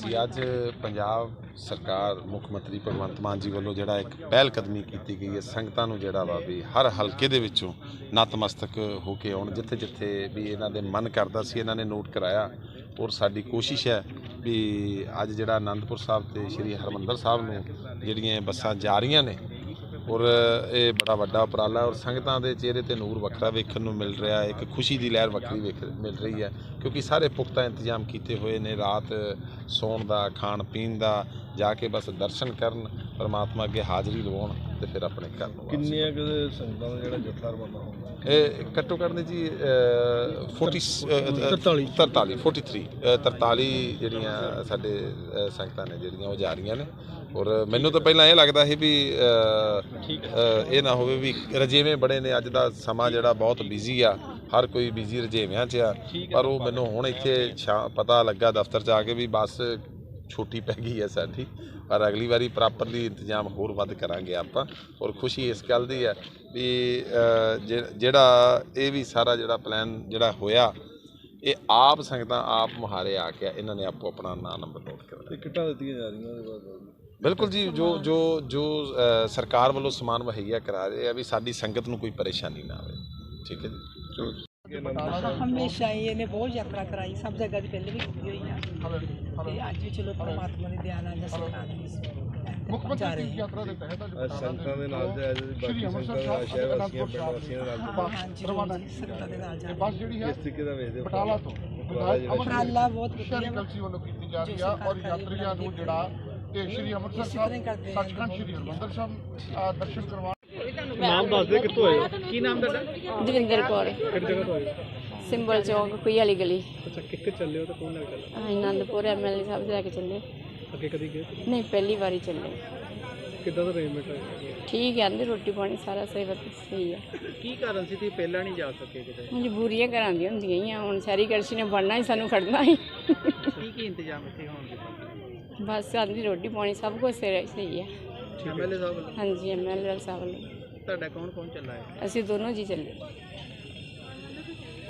ਜੀ, ਅੱਜ ਪੰਜਾਬ ਸਰਕਾਰ, ਮੁੱਖ ਮੰਤਰੀ ਭਗਵੰਤ ਮਾਨ ਜੀ ਵੱਲੋਂ ਜਿਹੜਾ ਇੱਕ ਪਹਿਲ ਕਦਮੀ ਕੀਤੀ ਗਈ ਹੈ, ਸੰਗਤਾਂ ਨੂੰ ਜਿਹੜਾ ਵਾ ਵੀ ਹਰ ਹਲਕੇ ਦੇ ਵਿੱਚੋਂ ਨਤਮਸਤਕ ਹੋ ਕੇ ਆਉਣ ਜਿੱਥੇ ਜਿੱਥੇ ਵੀ ਇਹਨਾਂ ਦੇ ਮਨ ਕਰਦਾ ਸੀ, ਇਹਨਾਂ ਨੇ ਨੋਟ ਕਰਾਇਆ। ਔਰ ਸਾਡੀ ਕੋਸ਼ਿਸ਼ ਹੈ ਵੀ ਅੱਜ ਜਿਹੜਾ ਆਨੰਦਪੁਰ ਸਾਹਿਬ ਤੇ ਸ੍ਰੀ ਹਰਮੰਦਰ ਸਾਹਿਬ ਨੂੰ ਜਿਹੜੀਆਂ ਬੱਸਾਂ ਜਾ ਰਹੀਆਂ ਨੇ ਔਰ ਇਹ ਬੜਾ ਵੱਡਾ ਉਪਰਾਲਾ ਔਰ ਸੰਗਤਾਂ ਦੇ ਚਿਹਰੇ ਤੇ ਨੂਰ ਵੱਖਰਾ ਵੇਖਣ ਨੂੰ ਮਿਲ ਰਿਹਾ ਹੈ, ਇੱਕ ਖੁਸ਼ੀ ਦੀ ਲਹਿਰ ਵੱਖਰੀ ਵੇਖ ਮਿਲ ਰਹੀ ਹੈ ਕਿਉਂਕਿ ਸਾਰੇ ਪੁਖਤਾ ਇੰਤਜ਼ਾਮ ਕੀਤੇ ਹੋਏ ਨੇ, ਰਾਤ ਸੌਣ ਦਾ ਖਾਣ ਪੀਣ ਦਾ ਜਾ ਕੇ ਬਸ ਦਰਸ਼ਨ ਕਰਨ ਪਰਮਾਤਮਾ ਅੱਗੇ ਹਾਜ਼ਰੀ ਲਵਾਉਣ ਤੇ ਫਿਰ ਆਪਣੇ ਘਰ ਨੂੰ ਕਿੰਨੀਆਂ ਕੁ ਸੰਗਤਾਂ ਦਾ ਜਿਹੜਾ ਜੱਥਾ ਰਵਾਨਾ ਹੁੰਦਾ? ਇਹ ਘੱਟੋ ਘੱਟ ਨੇ ਜੀ ਅਹ, 40 ਅਹ, 43 43 43 ਅਹ, 43 ਜਿਹੜੀਆਂ ਸਾਡੇ ਸੰਗਤਾਂ ਨੇ ਜਿਹੜੀਆਂ ਉਹ ਜਾ ਰਹੀਆਂ ਨੇ। ਔਰ ਮੈਨੂੰ ਤਾਂ ਪਹਿਲਾਂ ਇਹ ਲੱਗਦਾ ਸੀ ਵੀ ਇਹ ਨਾ ਹੋਵੇ ਵੀ ਰਜੇਵੇਂ ਬੜੇ ਨੇ ਅੱਜ ਦਾ ਸਮਾਂ ਜਿਹੜਾ ਬਹੁਤ ਬਿਜ਼ੀ ਆ ਹਰ ਕੋਈ ਬਿਜ਼ੀ ਰਜੇਵਿਆਂ 'ਚ ਆ। ਪਰ ਉਹ ਮੈਨੂੰ ਹੁਣ ਇੱਥੇ ਪਤਾ ਲੱਗਾ ਦਫ਼ਤਰ 'ਚ ਆ ਕੇ ਵੀ ਬੱਸ ਛੋਟੀ ਪੈ ਗਈ ਹੈ ਸਾਡੀ। ਪਰ ਅਗਲੀ ਵਾਰੀ ਪ੍ਰੋਪਰਲੀ ਇੰਤਜ਼ਾਮ ਹੋਰ ਵੱਧ ਕਰਾਂਗੇ ਆਪਾਂ ਔਰ ਖੁਸ਼ੀ ਇਸ ਗੱਲ ਦੀ ਹੈ ਵੀ ਜਿਹੜਾ ਇਹ ਵੀ ਸਾਰਾ ਜਿਹੜਾ ਪਲਾਨ ਜਿਹੜਾ ਹੋਇਆ ਇਹ ਆਪ ਸੰਗਤਾਂ ਆਪ ਮੁਹਾਰੇ ਆ ਕੇ ਇਹਨਾਂ ਨੇ ਆਪੋ ਆਪਣਾ ਨਾਂ ਨੰਬਰ ਨੋਟ ਕਰਵਾਇਆ। ਤੇ ਕਿੱਟਾਂ ਦਿੱਤੀਆਂ ਜਾ ਰਹੀਆਂ ਉਹਦੇ ਬਾਅਦ? ਬਿਲਕੁਲ ਜੀ ਜੋ ਜੋ ਜੋ ਸਰਕਾਰ ਵੱਲੋਂ ਸਮਾਨ ਮੁਹੱਈਆ ਕਰਾ ਰਹੇ ਆ ਵੀ ਸਾਡੀ ਸੰਗਤ ਨੂੰ ਕੋਈ ਪਰੇਸ਼ਾਨੀ ਨਾ ਆਵੇ। ਠੀਕ ਹੈ ਜੀ। ਹਮੇਸ਼ਾ ਹੀ ਇਹਨੇ ਬਹੁਤ ਯਾਤਰਾ ਕਰਾਈ ਸਭ ਜਗ੍ਹਾ ਦੀ ਪਹਿਲੇ ਵੀ ਕੀਤੀ ਹੋਈ ਆ। ਤੇ ਅੱਜ ਵੀ ਚਲੋ ਪਰਮਾਤਮਾ ਦੀ ਦਇਆ ਨਾਲ ਲਈ ਮੁੱਖ ਜਾ ਰਹੇ ਹਾਂ। ਅੱਜ ਸੰਗਤਾਂ ਦੇ ਨਾਲ ਜਾਇਆ ਜੀ ਬਾਕੀ ਸੰਗਤਾਂ ਦਾ ਸ਼ਹਿਰ ਵਾਸੀਆਂ ਪਿੰਡ ਵਾਸੀਆਂ ਦੇ ਨਾਲ ਜੀ ਸੰਗਤਾਂ ਦੇ ਨਾਲ ਜਾ ਰਹੇ ਜਿਹੜੀ ਹੈ ਕਿਸ ਤਰੀਕੇ ਦਾ ਵੇਖਦੇ ਬਟਾਲਾ ਤੋਂ। ਉਪਰਾਲਾ ਬਹੁਤ ਵਧੀਆ। ਕਲਸੀ ਵੱਲੋਂ ਕੀਤੀ ਜਾ ਰਹੀ ਆ ਔਰ ਯਾਤਰੀਆਂ ਨੂੰ ਜਿਹੜਾ ਇਹ ਸ਼੍ਰੀ ਅੰਮ੍ਰਿਤਸਰ ਇਸੇ ਤਰ੍ਹਾਂ ਹੀ ਸਾਹਿਬ ਕਰਦੇ ਆ। ਸੱਚਖੰਡ ਸ਼੍ਰੀ ਹਰਿਮੰਦਰ ਸਾਹਿਬ ਅ, ਦਰਸ਼ਨ ਕਰਵਾਉਣ ਦਵਿੰਦਰ ਕੌਰ। ਕਿਹੜੀ ਜਗ੍ਹਾ ਤੋਂ ਆਏ ਸਿੰਬਲ ਚੌਕ ਕੋਈ ਵਾਲੀ ਗਲੀ। ਅੱਛਾ ਕਿੱਥੇ ਚੱਲੇ ਹੋ ਤਾਂ ਕੌਣ ਨਾਲ ਚੱਲੇ? ਅਸੀਂ ਆਨੰਦਪੁਰ ਐਮਐਲਏ ਸਾਹਿਬ ਦੇ ਲੈ ਕੇ ਚੱਲੇ। ਅੱਗੇ ਕਦੀ ਗਏ? ਨਹੀਂ ਪਹਿਲੀ ਵਾਰੀ ਚੱਲੇ। ਕਿੱਦਾਂ ਦਾ ਅਰੇਂਜਮੈਂਟ ਹੈ ਠੀਕ ਹੈ ਆਂਦੇ ਰੋਟੀ ਪਾਣੀ ਸਾਰਾ ਸਹੀ ਵਤ ਸਹੀ ਹੈ ਕੀ ਕਾਰਨ ਸੀ ਤੁਸੀਂ ਪਹਿਲਾਂ ਨਹੀਂ ਜਾ ਸਕੇ ਕਿਤੇ? ਮਜਬੂਰੀਆਂ ਘਰਾਂ ਦੀਆਂ ਹੁੰਦੀਆਂ ਹੀ ਆ ਹੁਣ ਸਾਰੀ ਕੜਛੀ ਨੇ ਬਣਨਾ ਹੀ ਸਾਨੂੰ ਖੜਨਾ ਹੀ। ਕੀ ਕੀ ਇੰਤਜ਼ਾਮ ਇੱਥੇ ਹੋਣਗੇ ਬਸ ਆਂਦੀ ਰੋਟੀ ਪਾਣੀ ਸਭ ਕੁਝ ਸਹੀ ਸਹੀ ਹੈ। ਐਮਐਲਏ ਸਾਹਿਬ ਹਾਂਜੀ ਐਮਐਲਏ ਸਾਹਿਬ ਵੱਲੋਂ। ਤੁਹਾਡਾ ਕੌਣ ਕੌਣ ਚੱਲਾ ਹੈ? ਅਸੀਂ ਦੋਨੋਂ ਜੀ ਚੱਲੇ।